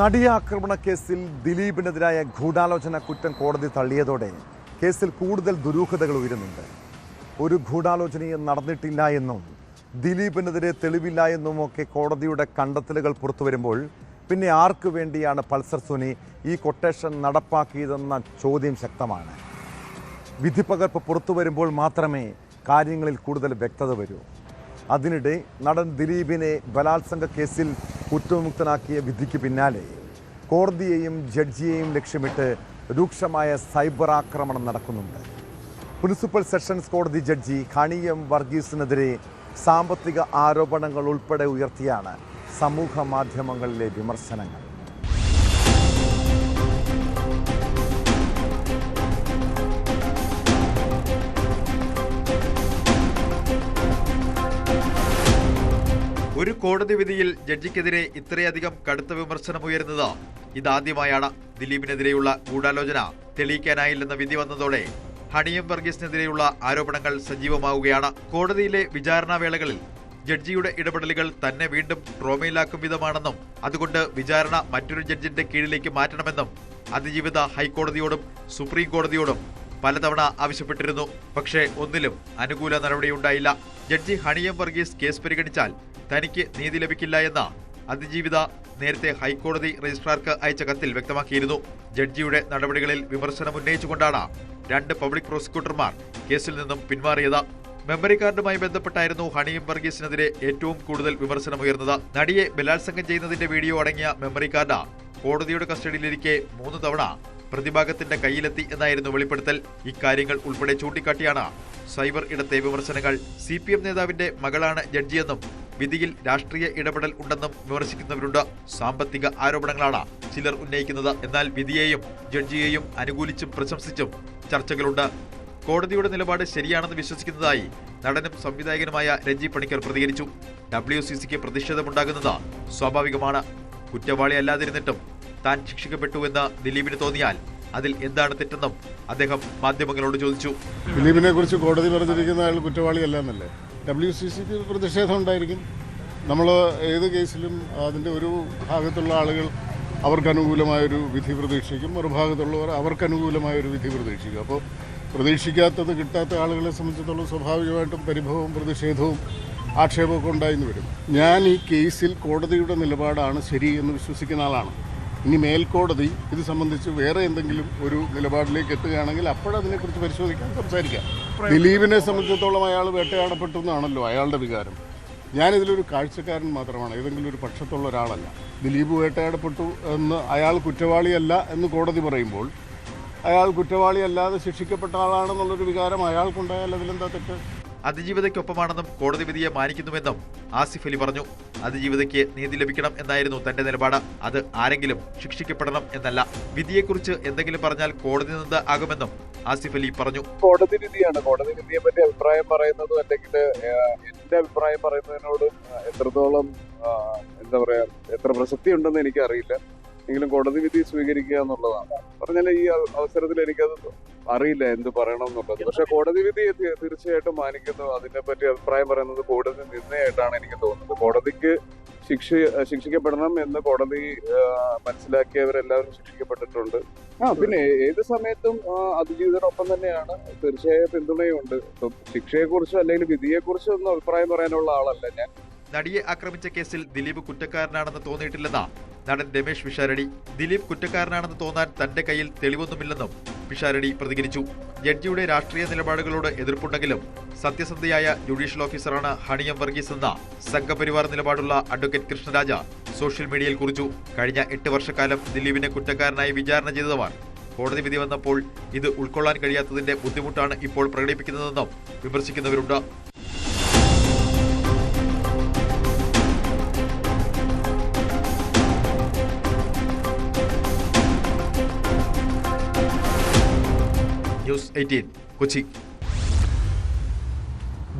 നടിയാക്രമണ കേസിൽ ദിലീപിനെതിരായ ഗൂഢാലോചന കുറ്റം കോടതി തള്ളിയതോടെ കേസിൽ കൂടുതൽ ദുരൂഹതകൾ ഉയരുന്നുണ്ട്. ഒരു ഗൂഢാലോചനയും നടന്നിട്ടില്ല എന്നും ദിലീപിനെതിരെ തെളിവില്ല എന്നും ഒക്കെ കോടതിയുടെ കണ്ടെത്തലുകൾ പുറത്തു വരുമ്പോൾ പിന്നെ ആർക്കു വേണ്ടിയാണ് പൾസർ സുനി ഈ കൊട്ടേഷൻ നടപ്പാക്കിയതെന്ന ചോദ്യം ശക്തമാണ്. വിധിപ്പകർപ്പ് പുറത്തു വരുമ്പോൾ മാത്രമേ കാര്യങ്ങളിൽ കൂടുതൽ വ്യക്തത വരൂ. അതിനിടെ നടൻ ദിലീപിനെ ബലാത്സംഗ കേസിൽ കുറ്റവിമുക്തനാക്കിയ വിധിക്ക് പിന്നാലെ കോടതിയെയും ജഡ്ജിയെയും ലക്ഷ്യമിട്ട് രൂക്ഷമായ സൈബർ ആക്രമണം നടക്കുന്നുണ്ട്. പ്രിൻസിപ്പൽ സെഷൻസ് കോടതി ജഡ്ജി ഹണിയം വർഗീസിനെതിരെ സാമ്പത്തിക ആരോപണങ്ങൾ ഉൾപ്പെടെ ഉയർത്തിയാണ് സമൂഹ മാധ്യമങ്ങളിലെ വിമർശനങ്ങൾ. ഒരു കോടതി വിധിയിൽ ജഡ്ജിക്കെതിരെ ഇത്രയധികം കടുത്ത വിമർശനമുയരുന്നത് ഇതാദ്യമായാണ്. ദിലീപിനെതിരെയുള്ള ഗൂഢാലോചന തെളിയിക്കാനായില്ലെന്ന വിധി വന്നതോടെ ഹണിയം വർഗീസിനെതിരെയുള്ള ആരോപണങ്ങൾ സജീവമാവുകയാണ്. കോടതിയിലെ വിചാരണാ വേളകളിൽ ജഡ്ജിയുടെ ഇടപെടലുകൾ തന്നെ വീണ്ടും ട്രോമയിലാക്കും വിധമാണെന്നും അതുകൊണ്ട് വിചാരണ മറ്റൊരു ജഡ്ജിന്റെ കീഴിലേക്ക് മാറ്റണമെന്നും അതിജീവിത ഹൈക്കോടതിയോടും സുപ്രീം കോടതിയോടും പലതവണ ആവശ്യപ്പെട്ടിരുന്നു. പക്ഷേ ഒന്നിലും അനുകൂല നടപടിയുണ്ടായില്ല. ജഡ്ജി ഹണിയം വർഗീസ് കേസ് പരിഗണിച്ചാൽ തനിക്ക് നീതി ലഭിക്കില്ല എന്ന അതിജീവിത നേരത്തെ ഹൈക്കോടതി രജിസ്ട്രാർക്ക് അയച്ച കത്തിൽ വ്യക്തമാക്കിയിരുന്നു. ജഡ്ജിയുടെ നടപടികളിൽ വിമർശനം ഉന്നയിച്ചുകൊണ്ടാണ് രണ്ട് പബ്ലിക് പ്രോസിക്യൂട്ടർമാർ കേസിൽ നിന്നും പിന്മാറിയത് മെമ്മറി കാർഡുമായി ബന്ധപ്പെട്ടായിരുന്നു ഹണിയും വർഗീസിനെതിരെ ഏറ്റവും കൂടുതൽ വിമർശനമുയർന്നത്. നടിയെ ബലാത്സംഗം ചെയ്യുന്നതിന്റെ വീഡിയോ അടങ്ങിയ മെമ്മറി കാർഡ് കോടതിയുടെ കസ്റ്റഡിയിലിരിക്കെ മൂന്ന് തവണ പ്രതിഭാഗത്തിന്റെ കയ്യിലെത്തി എന്നായിരുന്നു വെളിപ്പെടുത്തൽ. ഇക്കാര്യങ്ങൾ ഉൾപ്പെടെ ചൂണ്ടിക്കാട്ടിയാണ് സൈബർ ഇടത്തെ വിമർശനങ്ങൾ. സി പി എം നേതാവിന്റെ മകളാണ് ജഡ്ജിയെന്നും വിധിയിൽ രാഷ്ട്രീയ ഇടപെടൽ ഉണ്ടെന്നും വിമർശിക്കുന്നവരുണ്ട്. സാമ്പത്തിക ആരോപണങ്ങളാണ് ചിലർ ഉന്നയിക്കുന്നത്. എന്നാൽ വിധിയെയും ജഡ്ജിയെയും അനുകൂലിച്ചും പ്രശംസിച്ചും ചർച്ചകളുണ്ട്. കോടതിയുടെ നിലപാട് ശരിയാണെന്ന് വിശ്വസിക്കുന്നതായി നടനും സംവിധായകനുമായ രഞ്ജി പണിക്കർ പ്രതികരിച്ചു. ഡബ്ല്യു സി സിക്ക് പ്രതിഷേധമുണ്ടാകുന്നത് സ്വാഭാവികമാണ്. കുറ്റവാളി അല്ലാതിരുന്നിട്ടും താൻ ശിക്ഷിക്കപ്പെട്ടു എന്ന് ദിലീപിന് തോന്നിയാൽ അതിൽ എന്താണ് തെറ്റെന്നും അദ്ദേഹം മാധ്യമങ്ങളോട് ചോദിച്ചു. ദിലീപിനെ കുറിച്ച് കോടതി പറഞ്ഞിരിക്കുന്ന അയാൾ കുറ്റവാളിയല്ല എന്നല്ലേ? ഡബ്ല്യു സി സിക്ക് പ്രതിഷേധം ഉണ്ടായിരിക്കും. നമ്മൾ ഏത് കേസിലും അതിന്റെ ഒരു ഭാഗത്തുള്ള ആളുകൾ അവർക്ക് അനുകൂലമായൊരു വിധി പ്രതീക്ഷിക്കും. മറുഭാഗത്തുള്ളവർ അവർക്ക് അനുകൂലമായൊരു വിധി പ്രതീക്ഷിക്കും. അപ്പോൾ പ്രതീക്ഷിക്കാത്തത് കിട്ടാത്ത ആളുകളെ സംബന്ധിച്ചിടത്തോളം സ്വാഭാവികമായിട്ടും പരിഭവവും പ്രതിഷേധവും ആക്ഷേപമൊക്കെ ഉണ്ടായിരുന്നു വരും. ഞാൻ ഈ കേസിൽ കോടതിയുടെ നിലപാടാണ് ശരി എന്ന് വിശ്വസിക്കുന്ന ആളാണ്. ഇനി മേൽക്കോടതി ഇത് സംബന്ധിച്ച് വേറെ എന്തെങ്കിലും ഒരു നിലപാടിലേക്ക് എത്തുകയാണെങ്കിൽ അപ്പോഴതിനെക്കുറിച്ച് പരിശോധിക്കാൻ സംസാരിക്കാം. ദിലീപിനെ സംബന്ധിച്ചിടത്തോളം അയാൾ വേട്ടയാടപ്പെട്ടു എന്നാണല്ലോ അയാളുടെ വികാരം. ഞാനിതിലൊരു കാഴ്ചക്കാരൻ മാത്രമാണ് ഏതെങ്കിലും ഒരു പക്ഷത്തുള്ള ഒരാളല്ല. ദിലീപ് വേട്ടയാടപ്പെട്ടു എന്ന് അയാൾ കുറ്റവാളിയല്ല എന്ന് കോടതി പറയുമ്പോൾ അയാൾ കുറ്റവാളിയല്ലാതെ ശിക്ഷിക്കപ്പെട്ട ആളാണെന്നുള്ളൊരു വികാരം അയാൾക്കുണ്ടായാൽ അതിലെന്താ തെറ്റ്? അതിജീവിതയ്ക്കൊപ്പമാണെന്നും കോടതി വിധിയെ മാനിക്കുന്നുവെന്നും ആസിഫ് അലി പറഞ്ഞു. അതിജീവിതയ്ക്ക് നീതി ലഭിക്കണം എന്നായിരുന്നു തന്റെ നിലപാട്. അത് ആരെങ്കിലും ശിക്ഷിക്കപ്പെടണം എന്നല്ല. വിധിയെക്കുറിച്ച് എന്തെങ്കിലും പറഞ്ഞാൽ കോടതി നിന്ന് ആകുമെന്നും ആസിഫ് അലി പറഞ്ഞു. കോടതി വിധിയാണ് കോടതി വിധിയെ പറ്റി അഭിപ്രായം പറയുന്നതും അല്ലെങ്കിൽ എന്റെ അഭിപ്രായം പറയുന്നതിനോട് എത്രത്തോളം എന്താ പറയാ എത്ര പ്രസക്തി ഉണ്ടെന്ന് എനിക്കറിയില്ല. എങ്കിലും കോടതി വിധി സ്വീകരിക്കുക എന്നുള്ളതാണ്. പറഞ്ഞാൽ ഈ അവസരത്തിൽ എനിക്കത് അറിയില്ല എന്ത് പറയണം എന്നുള്ളത് പക്ഷെ കോടതി വിധി തീർച്ചയായിട്ടും മാനിക്കുന്നു. അതിനെ പറ്റി അഭിപ്രായം പറയുന്നത് കോടതി നിന്നയായിട്ടാണ് എനിക്ക് തോന്നുന്നത്. കോടതിക്ക് ശിക്ഷ ശിക്ഷിക്കപ്പെടണം എന്ന് കോടതി മനസ്സിലാക്കിയവരെല്ലാവരും ശിക്ഷിക്കപ്പെട്ടിട്ടുണ്ട്. ആ പിന്നെ ഏത് സമയത്തും ആ, അതിജീവിതരൊപ്പം തന്നെയാണ് തീർച്ചയായും പിന്തുണയുണ്ട് ശിക്ഷയെക്കുറിച്ചോ അല്ലെങ്കിൽ വിധിയെക്കുറിച്ചോ ഒന്നും അഭിപ്രായം പറയാനുള്ള ആളല്ല ഞാൻ. നടിയെ ആക്രമിച്ച കേസിൽ ദിലീപ് കുറ്റക്കാരനാണെന്ന് തോന്നിയിട്ടില്ലെന്ന നടൻ രമേശ് പിഷാരടി ദിലീപ് കുറ്റക്കാരനാണെന്ന് തോന്നാൻ തന്റെ കയ്യിൽ തെളിവൊന്നുമില്ലെന്നും പിഷാരടി പ്രതികരിച്ചു. ജഡ്ജിയുടെ രാഷ്ട്രീയ നിലപാടുകളോട് എതിർപ്പുണ്ടെങ്കിലും സത്യസന്ധയായ ജുഡീഷ്യൽ ഓഫീസറാണ് ഹണിയം വർഗീസ് എന്ന സംഘപരിവാർ നിലപാടുള്ള അഡ്വക്കേറ്റ് കൃഷ്ണരാജ സോഷ്യൽ മീഡിയയിൽ കുറിച്ചു. കഴിഞ്ഞ എട്ട് വർഷക്കാലം ദിലീപിനെ കുറ്റക്കാരനായി വിചാരണ ചെയ്തവർ കോടതി വിധി വന്നപ്പോൾ ഇത് ഉൾക്കൊള്ളാൻ കഴിയാത്തതിന്റെ ബുദ്ധിമുട്ടാണ് ഇപ്പോൾ പ്രകടിപ്പിക്കുന്നതെന്നും വിമർശിക്കുന്നവരുണ്ട്. News 18, Kuching.